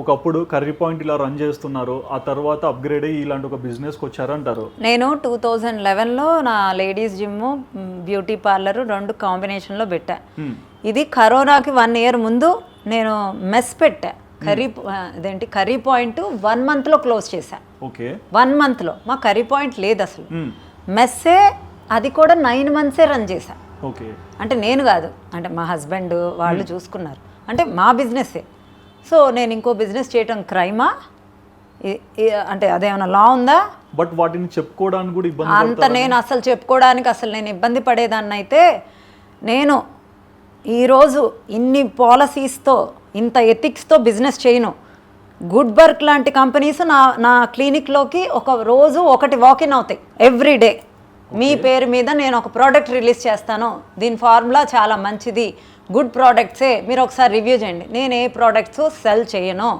ఒకప్పుడు curry point ఇలా run చేస్తున్నారు ఆ తర్వాత అప్గ్రేడ్ అయ్యి ఇలాంటి ఒక బిజినెస్కి వచ్చారంటారు? నేను టూ థౌజండ్ లెవెన్లో నా లేడీస్ జిమ్ బ్యూటీ పార్లర్ రెండు కాంబినేషన్లో పెట్టా. ఇది కరోనాకి వన్ ఇయర్ ముందు నేను మెస్ పెట్టా. కర్రీ అదేంటి? కర్రీ పాయింట్ వన్ మంత్లో క్లోజ్ చేశా. ఓకే. వన్ మంత్లో మా కర్రీ పాయింట్ లేదు అసలు. మెస్సే అది కూడా నైన్ మంత్సే రన్ చేశా. ఓకే. అంటే నేను కాదు. అంటే మా హస్బెండ్ వాళ్ళు చూసుకున్నారు. అంటే మా బిజినెస్సే సో నేను ఇంకో బిజినెస్ చేయటం క్రైమా అంటే అదేమైనా లా ఉందా? బట్ వాటిని చెప్పుకోవడానికి కూడా ఇబ్బంది అంత నేను అసలు చెప్పుకోవడానికి అసలు నేను ఇబ్బంది పడేదాన్ని అయితే నేను ఈరోజు ఇన్ని పాలసీస్తో ఇంత ఎథిక్స్తో బిజినెస్ చేయను. గుడ్ వర్క్ లాంటి కంపెనీస్ నా నా క్లినిక్లోకి ఒక రోజు ఒకటి వాకిన్ అవుతాయి ఎవ్రీ డే మీ పేరు మీద నేను ఒక ప్రోడక్ట్ రిలీజ్ చేస్తాను. దీని ఫార్ములా చాలా మంచిది. గుడ్ ప్రోడక్ట్సే మీరు ఒకసారి రివ్యూ చేయండి. నేను ఏ ప్రోడక్ట్స్ సెల్ చేయను?